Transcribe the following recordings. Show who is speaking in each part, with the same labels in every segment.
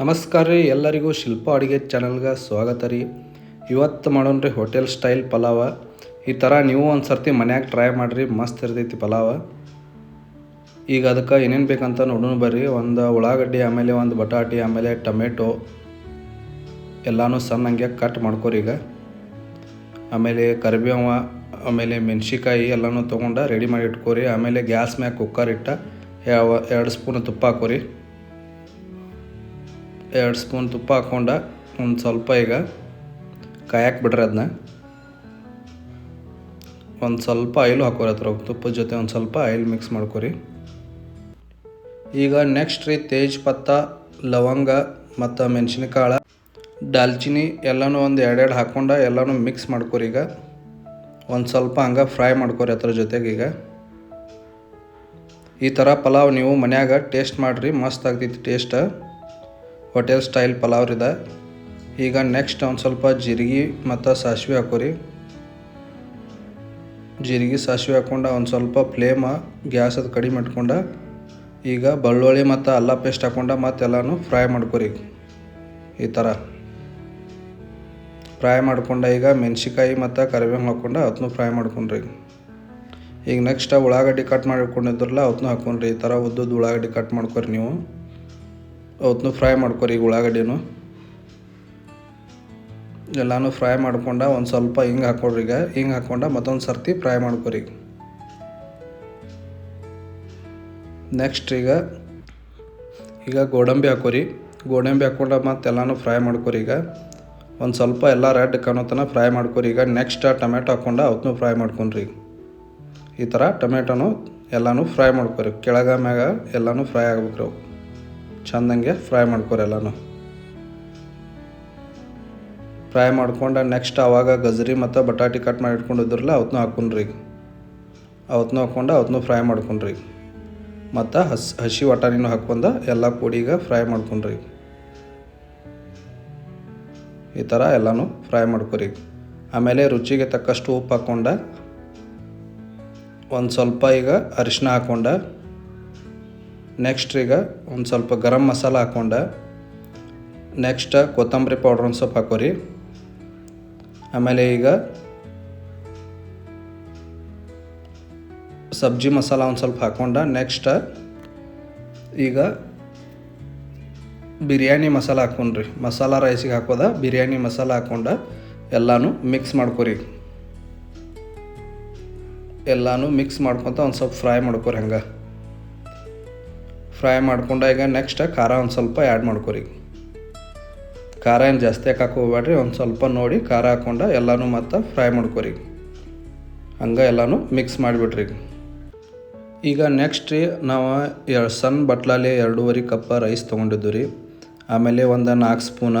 Speaker 1: ನಮಸ್ಕಾರ ರೀ, ಎಲ್ಲರಿಗೂ ಶಿಲ್ಪ ಅಡುಗೆ ಚಾನಲ್ಗೆ ಸ್ವಾಗತ ರೀ. ಇವತ್ತು ಮಾಡೋಣ ರೀ ಹೋಟೆಲ್ ಸ್ಟೈಲ್ ಪಲಾವ. ಈ ಥರ ನೀವು ಒಂದು ಸರ್ತಿ ಮನ್ಯಾಗ ಟ್ರೈ ಮಾಡಿರಿ, ಮಸ್ತ್ ಇರ್ತೈತಿ ಪಲಾವ. ಈಗ ಅದಕ್ಕೆ ಏನೇನು ಬೇಕಂತ ನೋಡೋಣ ಬರ್ರಿ. ಒಂದು ಉಳ್ಳಾಗಡ್ಡಿ, ಆಮೇಲೆ ಒಂದು ಬಟಾಟಿ, ಆಮೇಲೆ ಟೊಮೆಟೊ. ಎಲ್ಲನೂ ಸಣ್ಣಂಗೆ ಕಟ್ ಮಾಡ್ಕೋರಿ ಈಗ. ಆಮೇಲೆ ಕರಿಬೇವ, ಆಮೇಲೆ ಮೆಣಸಿಕಾಯಿ ಎಲ್ಲನೂ ತೊಗೊಂಡು ರೆಡಿ ಮಾಡಿ ಇಟ್ಕೋರಿ. ಆಮೇಲೆ ಗ್ಯಾಸ್ ಮ್ಯಾಗ ಕುಕ್ಕರ್ ಇಟ್ಟ ಎರಡು ಸ್ಪೂನ್ ತುಪ್ಪ ಹಾಕೋರಿ. ಎರಡು ಸ್ಪೂನ್ ತುಪ್ಪ ಹಾಕ್ಕೊಂಡ ಒಂದು ಸ್ವಲ್ಪ ಈಗ ಕಾಯಕ್ಕೆ ಬಿಡ್ರಿ ಅದನ್ನ. ಒಂದು ಸ್ವಲ್ಪ ಆಯಿಲು ಹಾಕೋರಿ ಹತ್ರ ತುಪ್ಪದ ಜೊತೆ ಒಂದು ಸ್ವಲ್ಪ ಆಯಿಲ್ ಮಿಕ್ಸ್ ಮಾಡ್ಕೊರಿ. ಈಗ ನೆಕ್ಸ್ಟ್ ರೀ ತೇಜ್ ಪತ್ತ, ಲವಂಗ ಮತ್ತು ಮೆಣಸಿನಕಾಳು ದಾಲ್ಚಿನ್ನಿ ಎಲ್ಲನೂ ಒಂದು ಎರಡೆರಡು ಹಾಕ್ಕೊಂಡು ಎಲ್ಲನೂ ಮಿಕ್ಸ್ ಮಾಡ್ಕೊರಿ ಈಗ. ಒಂದು ಸ್ವಲ್ಪ ಹಂಗೆ ಫ್ರೈ ಮಾಡ್ಕೊರಿ ಅದ್ರ ಜೊತೆಗೆ ಈಗ. ಈ ಥರ ಪಲಾವ್ ನೀವು ಮನ್ಯಾಗ ಟೇಸ್ಟ್ ಮಾಡಿರಿ, ಮಸ್ತ್ ಆಗ್ತೈತಿ ಟೇಸ್ಟ್ ಹೋಟೆಲ್ ಸ್ಟೈಲ್ ಪಲಾವ್ ಇದೆ. ಈಗ ನೆಕ್ಸ್ಟ್ ಒಂದು ಸ್ವಲ್ಪ ಜೀರಿಗೆ ಮತ್ತು ಸಾಸಿವೆ ಹಾಕೋರಿ. ಜೀರಿಗೆ, ಸಾಸಿವೆ ಹಾಕ್ಕೊಂಡು ಒಂದು ಸ್ವಲ್ಪ ಫ್ಲೇಮ ಗ್ಯಾಸ್ ಅದು ಕಡಿಮೆ ಇಟ್ಕೊಂಡು ಈಗ ಬೆಳ್ಳುಳ್ಳಿ ಮತ್ತು ಅಲ್ಲ ಪೇಸ್ಟ್ ಹಾಕ್ಕೊಂಡು ಮತ್ತೆಲ್ಲನೂ ಫ್ರೈ ಮಾಡ್ಕೊರಿ. ಈ ಥರ ಫ್ರೈ ಮಾಡ್ಕೊಂಡು ಈಗ ಮೆಣಸಿಕಾಯಿ ಮತ್ತು ಕರಿಬೇವು ಹಾಕ್ಕೊಂಡು ಅದನ್ನು ಫ್ರೈ ಮಾಡ್ಕೊಂಡ್ರಿ. ಈಗ ನೆಕ್ಸ್ಟ್ ಉಳ್ಳಾಗಡ್ಡಿ ಕಟ್ ಮಾಡಿಕೊಂಡಿದ್ರಲ್ಲ ಅದನ್ನು ಹಾಕೊಂಡ್ರಿ. ಈ ಥರ ಉದ್ದದ್ದು ಉಳ್ಳಾಗಡ್ಡಿ ಕಟ್ ಮಾಡ್ಕೊರಿ ನೀವು. ಅವತ್ತೂ ಫ್ರೈ ಮಾಡ್ಕೊರಿ ಈಗ ಉಳ್ಳಾಗಡ್ಡಿನೂ. ಎಲ್ಲನೂ ಫ್ರೈ ಮಾಡ್ಕೊಂಡ ಒಂದು ಸ್ವಲ್ಪ ಹಿಂಗೆ ಹಾಕೊಡ್ರಿ ಈಗ. ಹಿಂಗೆ ಹಾಕ್ಕೊಂಡ ಮತ್ತೊಂದು ಸರ್ತಿ ಫ್ರೈ ಮಾಡ್ಕೊರಿ. ನೆಕ್ಸ್ಟ್ ಈಗ ಈಗ ಗೋಡಂಬಿ ಹಾಕೋರಿ. ಗೋಡಂಬಿ ಹಾಕ್ಕೊಂಡ ಮತ್ತೆ ಎಲ್ಲನೂ ಫ್ರೈ ಮಾಡ್ಕೊರಿ ಈಗ. ಒಂದು ಸ್ವಲ್ಪ ಎಲ್ಲ ರೆಡ್ ಕಾಣೋತನ ಫ್ರೈ ಮಾಡ್ಕೊರಿ ಈಗ. ನೆಕ್ಸ್ಟ್ ಟೊಮೆಟೊ ಹಾಕ್ಕೊಂಡು ಅವತ್ತೂ ಫ್ರೈ ಮಾಡ್ಕೊಂಡ್ರಿ. ಈ ಥರ ಟೊಮೆಟೊನು ಎಲ್ಲನೂ ಫ್ರೈ ಮಾಡ್ಕೊರಿ. ಕೆಳಗ, ಮ್ಯಾಗ ಎಲ್ಲನೂ ಫ್ರೈ ಆಗ್ಬೇಕ್ರಿ ಅವು. ಚಂದಂಗೆ ಫ್ರೈ ಮಾಡ್ಕೊರಿ ಎಲ್ಲನೂ ಫ್ರೈ ಮಾಡ್ಕೊಂಡು ನೆಕ್ಸ್ಟ್ ಆವಾಗ ಗಜ್ರಿ ಮತ್ತು ಬಟಾಟಿ ಕಟ್ ಮಾಡಿ ಇಟ್ಕೊಂಡಿದ್ರಲ್ಲ ಅವತ್ತೂ ಹಾಕ್ಕೊಂಡ್ರಿ ಅವತ್ತೂ ಹಾಕ್ಕೊಂಡು ಅವತ್ತೂ ಫ್ರೈ ಮಾಡ್ಕೊಂಡ್ರಿ ಮತ್ತು ಹಸ್, ಹಸಿ ವಟಾಣಿನೂ ಹಾಕ್ಕೊಂಡು, ಎಲ್ಲ ಕೂಡಿಗ ಫ್ರೈ ಮಾಡ್ಕೊಂಡ್ರಿ ಈ ಥರ ಎಲ್ಲನೂ ಫ್ರೈ ಮಾಡ್ಕೊರಿ ಆಮೇಲೆ ರುಚಿಗೆ ತಕ್ಕಷ್ಟು ಉಪ್ಪು ಹಾಕ್ಕೊಂಡ, ಒಂದು ಸ್ವಲ್ಪ ಈಗ ಅರಿಶಿನ ಹಾಕ್ಕೊಂಡ ನೆಕ್ಸ್ಟ್ ಈಗ ಒಂದು ಸ್ವಲ್ಪ ಗರಂ ಮಸಾಲ ಹಾಕ್ಕೊಂಡ ನೆಕ್ಸ್ಟ್ ಕೊತ್ತಂಬರಿ ಪೌಡ್ರ್ ಒಂದು ಸ್ವಲ್ಪ ಹಾಕೋರಿ. ಆಮೇಲೆ ಈಗ ಸಬ್ಜಿ ಮಸಾಲ ಒಂದು ಸ್ವಲ್ಪ ಹಾಕ್ಕೊಂಡ ನೆಕ್ಸ್ಟ್ ಈಗ ಬಿರಿಯಾನಿ ಮಸಾಲ ಹಾಕ್ಕೊಂಡ್ರಿ ಮಸಾಲ ರೈಸಿಗೆ ಹಾಕೋದ, ಬಿರಿಯಾನಿ ಮಸಾಲ ಹಾಕ್ಕೊಂಡ ಎಲ್ಲನೂ ಮಿಕ್ಸ್ ಮಾಡ್ಕೊರಿ. ಎಲ್ಲನೂ ಮಿಕ್ಸ್ ಮಾಡ್ಕೊತ ಒಂದು ಸ್ವಲ್ಪ ಫ್ರೈ ಮಾಡ್ಕೊರಿ ಹಂಗೆ. ಫ್ರೈ ಮಾಡ್ಕೊಂಡ ಈಗ ನೆಕ್ಸ್ಟ್ ಖಾರ ಒಂದು ಸ್ವಲ್ಪ ಆ್ಯಡ್ ಮಾಡ್ಕೊರಿ. ಖಾರ ಏನು ಜಾಸ್ತಿ ಹಾಕಕ್ಕೆ ಹೋಗ್ಬೇಡ್ರಿ ಒಂದು ಸ್ವಲ್ಪ ನೋಡಿ ಖಾರ ಹಾಕ್ಕೊಂಡು ಎಲ್ಲನೂ ಮತ್ತು ಫ್ರೈ ಮಾಡ್ಕೊರಿ. ಹಂಗೆ ಎಲ್ಲನೂ ಮಿಕ್ಸ್ ಮಾಡಿಬಿಡ್ರಿ. ಈಗ ನೆಕ್ಸ್ಟ್ ರೀ ನಾವು ಎರಡು ಸಣ್ಣ ಬಟ್ಲಲ್ಲಿ ಎರಡೂವರೆ ಕಪ್ ರೈಸ್ ತೊಗೊಂಡಿದ್ದು ರೀ ಆಮೇಲೆ ಒಂದು ನಾಲ್ಕು ಸ್ಪೂನ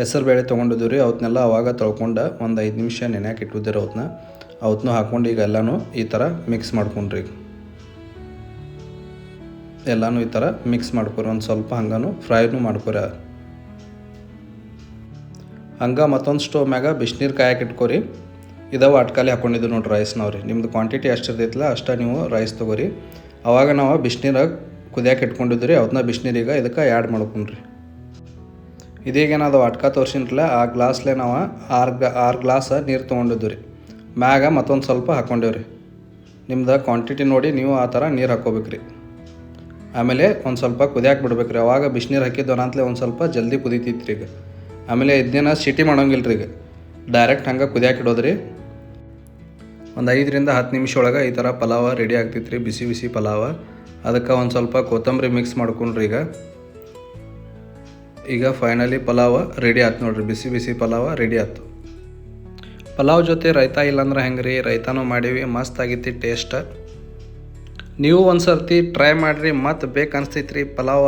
Speaker 1: ಹೆಸರು ಬೇಳೆ ತೊಗೊಂಡಿದ್ದು ರೀ ಅವತ್ತನ್ನೆಲ್ಲ ಅವಾಗ ತೊಳ್ಕೊಂಡು ಒಂದು ಐದು ನಿಮಿಷ ನೆನೆಯಾಕೆ ಇಟ್ಟಿದ್ದೀರಿ ಅವತ್ತನ್ನ ಅವತ್ತನ್ನೂ ಹಾಕ್ಕೊಂಡು ಈಗ ಎಲ್ಲನೂ ಈ ಥರ ಮಿಕ್ಸ್ ಮಾಡ್ಕೊಂಡ್ರಿ. ಎಲ್ಲನೂ ಈ ಥರ ಮಿಕ್ಸ್ ಮಾಡ್ಕೊರಿ, ಒಂದು ಸ್ವಲ್ಪ ಹಂಗನು ಫ್ರೈನು ಮಾಡ್ಕೊರಿ. ಹಂಗೆ ಮತ್ತೊಂದು ಸ್ಟೋವ್ ಮ್ಯಾಗ ಬಿಸಿನೀರು ಕಾಯಕ್ಕೆ ಇಟ್ಕೊರಿ. ಇದಾವೆ ಅಟ್ಕಾಲಿ ಹಾಕ್ಕೊಂಡಿದ್ದು ನೋಡಿ ರೈಸ್ ನಾವು ರೀ ನಿಮ್ದು ಕ್ವಾಂಟಿಟಿ ಎಷ್ಟು ಇರ್ತೈತಿಲ್ಲ ಅಷ್ಟೇ ನೀವು ರೈಸ್ ತೊಗೊರಿ. ಅವಾಗ ನಾವು ಬಿಸಿನೀರಾಗ ಕುದಿಯಕ್ಕೆ ಇಟ್ಕೊಂಡಿದ್ದು ರೀ ಅವತ್ತನ್ನ ಬಿಸಿನೀರೀಗ ಇದಕ್ಕೆ ಆ್ಯಡ್ ಮಾಡ್ಕೊಂಡ್ರಿ. ಇದೀಗೇನಾದ ಅಟ್ಕ ತೋರಿಸಿನ್ರಲ್ಲ, ಆ ಗ್ಲಾಸ್ಲೆ ನಾವು ಆರು ಗ, ಆರು ಗ್ಲಾಸ್ ನೀರು ತೊಗೊಂಡಿದ್ದು ರೀ ಮ್ಯಾಗ ಮತ್ತೊಂದು ಸ್ವಲ್ಪ ಹಾಕ್ಕೊಂಡೇವ್ರಿ ನಿಮ್ದು ಕ್ವಾಂಟಿಟಿ ನೋಡಿ ನೀವು ಆ ಥರ ನೀರು ಹಾಕ್ಕೋಬೇಕ್ರಿ ಆಮೇಲೆ ಒಂದು ಸ್ವಲ್ಪ ಕುದಿಯೋಕೆ ಬಿಡ್ಬೇಕು ರೀ ಅವಾಗ ಬಿಸಿನೀರು ಹಾಕಿದ್ದು ಅಂತಲೇ ಒಂದು ಸ್ವಲ್ಪ ಜಲ್ದಿ ಕುದೀತಿತ್ತು ರೀ ಈಗ. ಆಮೇಲೆ ಇದನ್ನ ಸಿಟಿ ಮಾಡೋಂಗಿಲ್ಲ ರೀ ಈಗ. ಡೈರೆಕ್ಟ್ ಹಂಗೆ ಕುದಿಯಾಕೆ ಇಡೋದ್ರಿ. ಒಂದು ಐದರಿಂದ ಹತ್ತು ನಿಮಿಷ ಒಳಗೆ ಈ ಥರ ಪಲಾವ ರೆಡಿ ಆಗ್ತಿತ್ತು ರೀ ಬಿಸಿ ಬಿಸಿ ಪಲಾವ. ಅದಕ್ಕೆ ಒಂದು ಸ್ವಲ್ಪ ಕೊತ್ತಂಬರಿ ಮಿಕ್ಸ್ ಮಾಡ್ಕೊಂಡ್ರಿ ಈಗ. ಈಗ ಫೈನಲಿ ಪಲಾವ ರೆಡಿ ಆಯ್ತು ನೋಡ್ರಿ. ಬಿಸಿ ಬಿಸಿ ಪಲಾವ ರೆಡಿ ಆಯ್ತು ಪಲಾವ್ ಜೊತೆ ರೈತ ಇಲ್ಲಾಂದ್ರೆ ಹೆಂಗೆ ರೀ ರೈತಾನೂ ಮಾಡೀವಿ, ಮಸ್ತ್ ಆಗಿತ್ತು ಟೇಸ್ಟ್ ನೀವು ಒಂದು ಸರ್ತಿ ಟ್ರೈ ಮಾಡಿರಿ ಮತ್ತು ಬೇಕನ್ನಿಸ್ತೈತ್ರಿ ಪಲಾವ